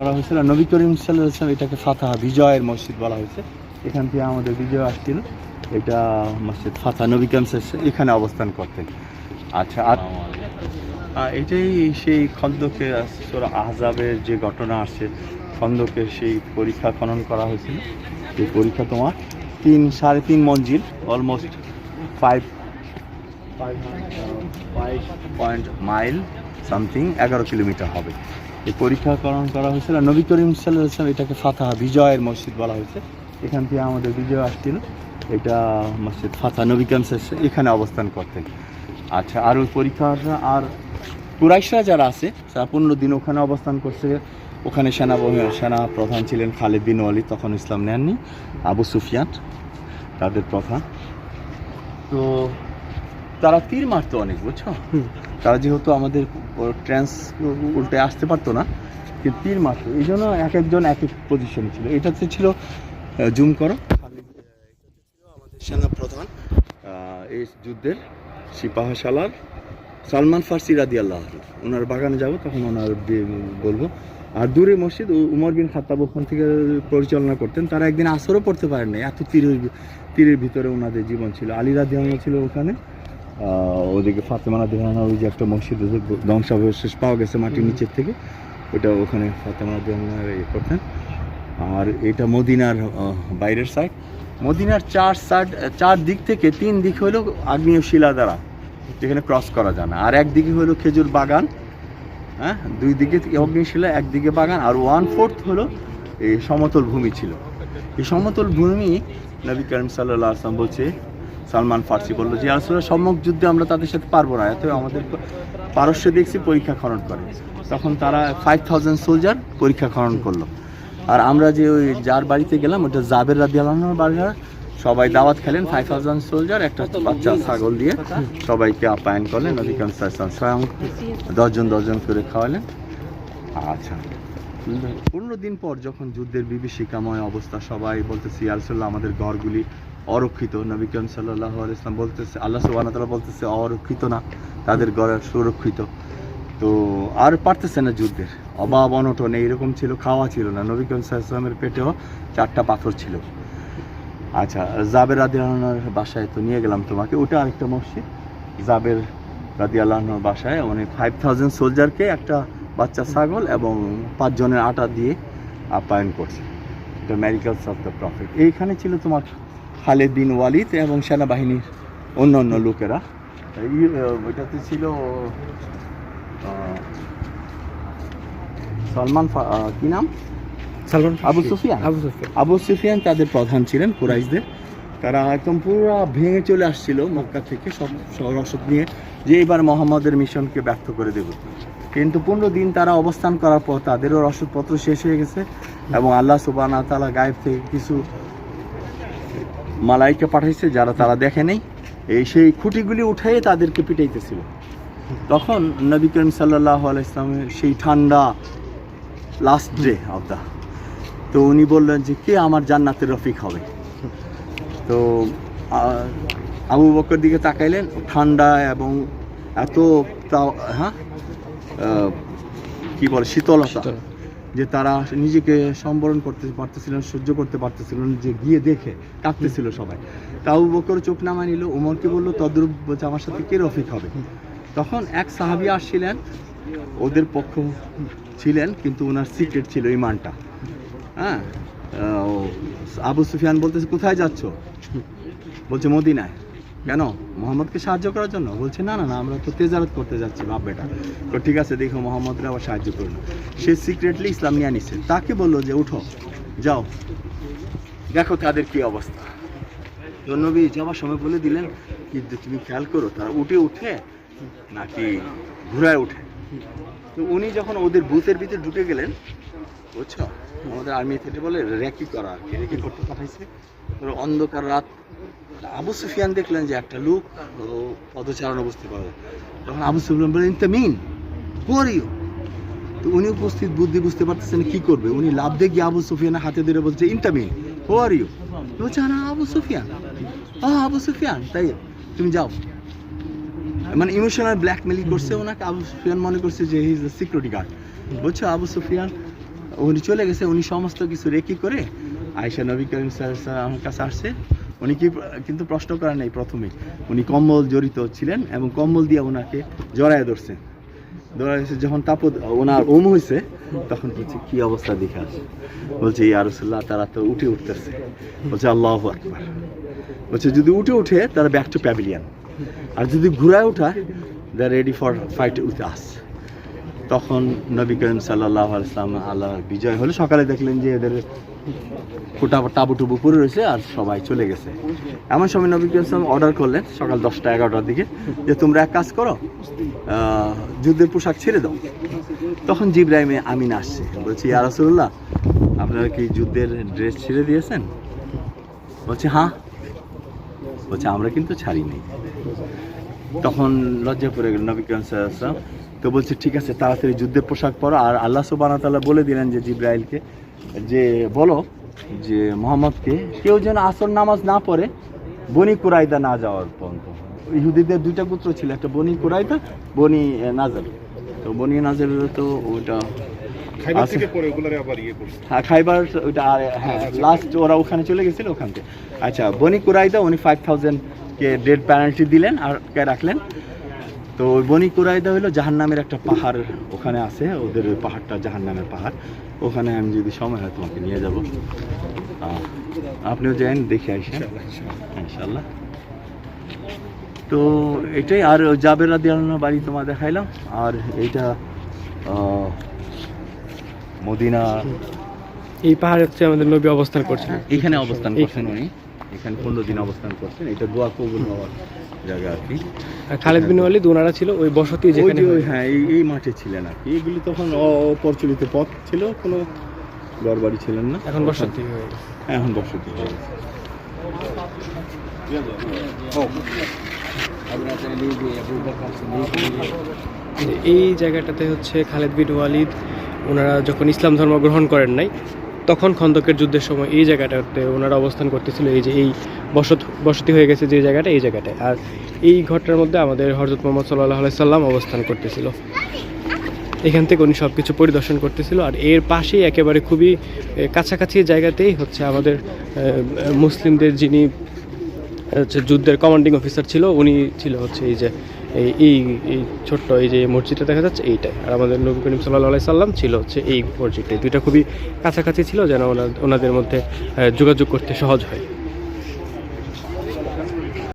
করা হয়েছিল। নবী করিম সাল্লাম এটাকে ফাতা বিজয়ের মসজিদ বলা হয়েছে। এখান থেকে আমাদের বিজয় আসছিল। এটা মসজিদ ফাতা নবী করিম এখানে অবস্থান করতেন। আচ্ছা আর এটাই সেই খন্দকে সুরা আহজাবের যে ঘটনা আসছে খন্দকে সেই পরীক্ষা খনন করা হয়েছিল। এই পরীক্ষা তোমার তিন সাড়ে তিন মঞ্জিল almost five five point mile something এগারো কিলোমিটার হবে। এই পরীক্ষাকরণ করা হয়েছিল। নবী করিম সাল্লাম এটাকে ফাতাহা, বিজয়ের মসজিদ বলা হয়েছে। এখান থেকে আমাদের বিজয় আসছিল। এটা মসজিদ ফাতা নবী করিম এখানে অবস্থান করতেন। আচ্ছা আর ওই পরীক্ষাটা, আর কুরাইশরা যারা আছে, তারা পনেরো দিন ওখানে অবস্থান করছে। ওখানে সেনা সেনা প্রধান ছিলেন খালিদ বিন ওয়ালিদ, তখন ইসলাম নেননি। আবু সুফিয়ান, তাদের প্রধান। তো তারা তীর মারতো অনেক, বুঝছ? তারা যেহেতু আমাদের ট্রান্স উল্টে আসতে পারতো না তীর মারতো এই জন্য এক একজন এক এক পজিশনে ছিল। এটাতে ছিল জুম করো। আমাদের সেনা প্রধান এই যুদ্ধের সিপাহশালার সালমান ফার্সি রাদি আল্লাহ ওনার বাগানে যাব, তখন ওনার বলব। আর দূরে মসজিদ উমর বিন খাত্তাব ওখান থেকে পরিচালনা করতেন। তারা একদিন আসরও পড়তে পারেন নাই। এত তীরের তীরের ভিতরে ওনাদের জীবন ছিল। আলী রাদি আল্লাহ ছিল ওখানে। ওদিকে ফাতেমানা দেহানা ওই যে একটা মসজিদ ধ্বংসাবশেষ পাওয়া গেছে মাটির নিচের থেকে। ওটা ওখানে ফাতেমানা দেহানা ইয়ে করতেন। আর এটা মদিনার বাইরের সাইড মদিনার চার সাইড চার দিক থেকে তিন দিক হলো আগ্নেয় শিলা দ্বারা যেখানে ক্রস করা যায় না। আর একদিকে হলো খেজুর বাগান হ্যাঁ? দুই দিকে অগ্নিশিলা একদিকে বাগান আর ওয়ান ফোর্থ হলো এই সমতল ভূমি ছিল। এই সমতল ভূমি নবী করিম সাল্লাহ আসলাম বলছে সালমান ফার্সি বলল যে, আসলে সম্মুখ যুদ্ধে আমরা তাদের সাথে পারব না, এত আমাদের পারস্য দেখছি পরীক্ষা খনন করে। তখন তারা ফাইভ থাউজেন্ড সোলজার পরীক্ষা খনন করল। আর আমরা যে ওই যার বাড়িতে গেলাম, ওটা জাবের রাদি আল্লাহর বাড়ি সবাই দাওয়াত খেলেন ফাইভ থাউজেন্ড সোলজার একটা বাচ্চা ছাগল দিয়ে সবাইকে আপ্যায়ন করলেন করিম স্বয়ং দশজন দশজন করে খাওয়ালেন। আচ্ছা পনেরো দিন পর যখন যুদ্ধের বিভীষিকাময় অবস্থা, সবাই বলতেছে ইয়ারসল্লাহ আমাদের ঘরগুলি অরক্ষিত, নবী করিম সাল্লাহ ইসলাম বলতেছে, আল্লাহ সুবাহ বলতেছে, অরক্ষিত না, তাদের ঘর সুরক্ষিত। তো আর পারতেছে না যুদ্ধের, অভাব অনটন, এইরকম ছিল, খাওয়া ছিল না। নবী করিম সাল্লামের পেটেও চারটা পাথর ছিল। আচ্ছা জাবের রাদি আল্লাহর বাসায় তো নিয়ে গেলাম তোমাকে, ওটা আরেকটা মসজিদ। জাবের রাদি আল্লাহর বাসায় মানে ফাইভ থাউজেন্ড সোলজারকে একটা বাচ্চা ছাগল এবং পাঁচজনের আটা দিয়ে আপ্যায়ন করছে। এটা ম্যারিকালস অফ দ্য প্রফিট এইখানে ছিল তোমার খালেদ বিন ওয়ালিদ এবং সেনাবাহিনীর অন্য অন্য লোকেরা। ওইটাতে ছিল সলমান কি নাম? সালমান আবু সুফিয়ান। আবু সুফিয়ান। আবু সুফিয়ান তাদের প্রধান ছিলেন কুরাইশদের। তারা একদম পুরো ভেঙে চলে আসছিল মক্কা থেকে সব সব রসদ নিয়ে যে এবার মোহাম্মদের মিশনকে ব্যর্থ করে দেব। কিন্তু পনেরো দিন তারা অবস্থান করার পর তাদেরও রসদপত্র শেষ হয়ে গেছে এবং আল্লাহ সুবান তালা গায়েব থেকে কিছু মালাইকে পাঠাইছে, যারা তারা দেখে নেই। এই সেই খুঁটিগুলি উঠে তাদেরকে পিটাইতেছিল। তখন নবী করিম সাল্লাহ ইসলামের সেই ঠান্ডা লাস্ট ডে অফ দ্য তো উনি বললেন যে, কে আমার জান্নাতের রফিক হবে? তো আবু বকর দিকে তাকাইলেন, ঠান্ডা এবং এত হ্যাঁ? কি বলে? শীতলতা। শীতল। যে তারা নিজেকে সম্বরণ করতে পারতেছিলেন সহ্য করতে পারতেছিলেন যে গিয়ে দেখে কাঁপতেছিল সবাই। তা আবু বকর চোখ নামা নিল, উমরকে বলল, তদ্রুপ বলছে আমার সাথে কে রফিক হবে? তখন এক সাহাবি আসছিলেন, ওদের পক্ষ ছিলেন, কিন্তু ওনার সিক্রেট ছিল ইমানটা হ্যাঁ? আবু সুফিয়ান বলতেছে, কোথায় যাচ্ছ? বলছে, মদিনায়। কেন? মোহাম্মদকে সাহায্য করার জন্য? বলছে, না না না, আমরা তো তেজারত করতে যাচ্ছি, বাপ বেটা। তো ঠিক আছে, দেখো মোহাম্মদরা আবার সাহায্য করুন সে সিক্রেটলি ইসলাম নিয়ে নিছে তাকে বলল যে, উঠো, যাও। দেখো তাদের কি অবস্থা। নবী যাওয়ার সময় বলে দিলেন কি তুমি খেয়াল করো, তারা উঠে উঠে নাকি ঘুরায় উঠে? তো উনি যখন ওদের বুথের ভিতরে ঢুকে গেলেন, বুঝছ? আমাদের আর্মি থেকে বলে র্যাকি করা আর কি র্যাকি করতে পাঠাইছে। অন্ধকার রাত আবু সুফিয়ান দেখলেন যে একটা লোক পদচারণ বুঝতে পারবে তখন আবু সুফিয়ান বলেন মিন করিও তো উনি উপস্থিত, বুদ্ধি বুঝতে পারতেছেন কি করবে। উনি লাভ গিয়ে আবু সুফিয়ানের হাতে ধরে বলছে ইন্টামিন হো আর বলছে না আবু সুফিয়ান। আবু সুফিয়ান, তাই? তুমি যাও। মানে ইমোশনাল ব্ল্যাকমেলিং করছে ওনাকে। আবু সুফিয়ান মনে করছে যে he is the security guard বলছো, আবু সুফিয়ান, উনি চলে গেছে, উনি সমস্ত কিছু রেকি করে আয়সা নবী করিম সাল্লাল্লাহু আমার কাছে আসছে। উনি কি, কিন্তু প্রশ্ন করেন নাই প্রথমে। উনি কম্বল জড়িত ছিলেন এবং কম্বল দিয়ে ওনাকে জড়ায় ধরছেন ধরা গেছে যখন তাপদ ওনার ওম হয়েছে তখন বলছে, কি অবস্থা দেখে? আসে বলছে, ইয়া রাসূলুল্লাহ, তারা তো উঠে উঠতেছে। বলছে, আল্লাহ আকবার। বলছে, যদি উঠে উঠে, তারা ব্যাক টু প্যাভিলিয়ান আর যদি ঘুরায় ওঠা they ready for fight with us তখন নবী করিম সাল্লাহ ইসলাম আল্লাহ বিজয় হলে। সকালে দেখলেন যে এদের ফুটা টাবু টুবু পরে রয়েছে আর সবাই চলে গেছে। এমন সময় নবী করিম অর্ডার করলেন সকাল দশটা এগারোটার দিকে যে, তোমরা এক কাজ করো যুদ্ধের পোশাক ছেড়ে দাও। তখন জিব্রাহিমে আমিন আসছে। বলছি, ইয়া রাসূলুল্লাহ, আপনারা কি যুদ্ধের ড্রেস ছেড়ে দিয়েছেন? বলছে হ্যাঁ। বলছে, আমরা কিন্তু ছাড়িনি। তখন লজ্জা পড়ে গেল নবী করিম সাল্লাল্লাহু তো বলছে ঠিক আছে তাড়াতাড়ি যুদ্ধের পোশাক পরো। আর আল্লাহ ওয়া তাআলা বলে দিলেন যে জিব্রাইলকে যে বলো যে মোহাম্মদকে কেউ যেন আসর নামাজ না পড়ে বনি কুরাইদা না যাওয়ার পর্যন্ত। ইহুদিদের দুইটা পুত্র ছিল একটা বনি কুরাইদা বনি নাজার। তো বনি নাজার তো ওটা আচ্ছা। ইয়ে হ্যাঁ খাইবার ওইটা আর হ্যাঁ লাস্ট ওরা ওখানে চলে গেছিল ওখান থেকে। আচ্ছা বনি কুরাইদা উনি ফাইভ থাউজেন্ড কে ডেড পেনাল্টি দিলেন আর কে রাখলেন। তো ওই বনি কুরাইদা হলো জাহান্নামের একটা পাহাড় ওখানে আছে ওদের ওই পাহাড়টা জাহান্নামের পাহাড়। ওখানে আমি যদি সময় হয় তোমাকে নিয়ে যাব। আপনিও যান দেখে আসেন। ইনশাল্লাহ তো এটাই আর জাবের রাদিয়াল্লাহু বাড়ি তোমার দেখাইলাম। আর এইটা মদিনা এই পাহাড়ে হচ্ছে আমাদের নবী অবস্থান করছিলেন। এখানে অবস্থান করছেন উনি। এখানে পনেরো দিন অবস্থান করছেন। এটা দোয়া কবুল হওয়ার জায়গা আর কি। খালেদ বিন ওয়ালিদ ওনারা ছিল ওই বসতি যেখানে ওই হ্যাঁ। এই মাঠে ছিলেন আর কি। এগুলি তখন অপ্রচলিত পথ ছিল কোনো ঘর বাড়ি ছিলেন না। এখন বসতি হয়ে। হ্যাঁ, এখন বসতি হয়ে গেছে। এই জায়গাটাতে হচ্ছে খালেদ বিন ওয়ালিদ ওনারা যখন ইসলাম ধর্ম গ্রহণ করেন নাই তখন খন্দকের যুদ্ধের সময় এই জায়গাটাতে ওনারা অবস্থান করতেছিল, এই যে এই বসত বসতি হয়ে গেছে যে জায়গাটা, এই জায়গাটায়। আর এই ঘরটার মধ্যে আমাদের হজরত মোহাম্মদ সাল্লাহ সাল্লাম অবস্থান করতেছিল। এখান থেকে উনি সব কিছু পরিদর্শন করতেছিল আর এর পাশেই একেবারে খুবই কাছাকাছি জায়গাতেই হচ্ছে আমাদের মুসলিমদের যিনি হচ্ছে যুদ্ধের কমান্ডিং অফিসার ছিল, উনি ছিল হচ্ছে এই যে, এই এই এই ছোট্ট এই যে মসজিদটা দেখা যাচ্ছে, এইটাই। আর আমাদের নবী করিম সাল্লাহ সাল্লাম ছিল হচ্ছে এই মসজিদটাই দুইটা খুবই কাছাকাছি ছিল যেন ওনা- ওনাদের মধ্যে যোগাযোগ করতে সহজ হয়।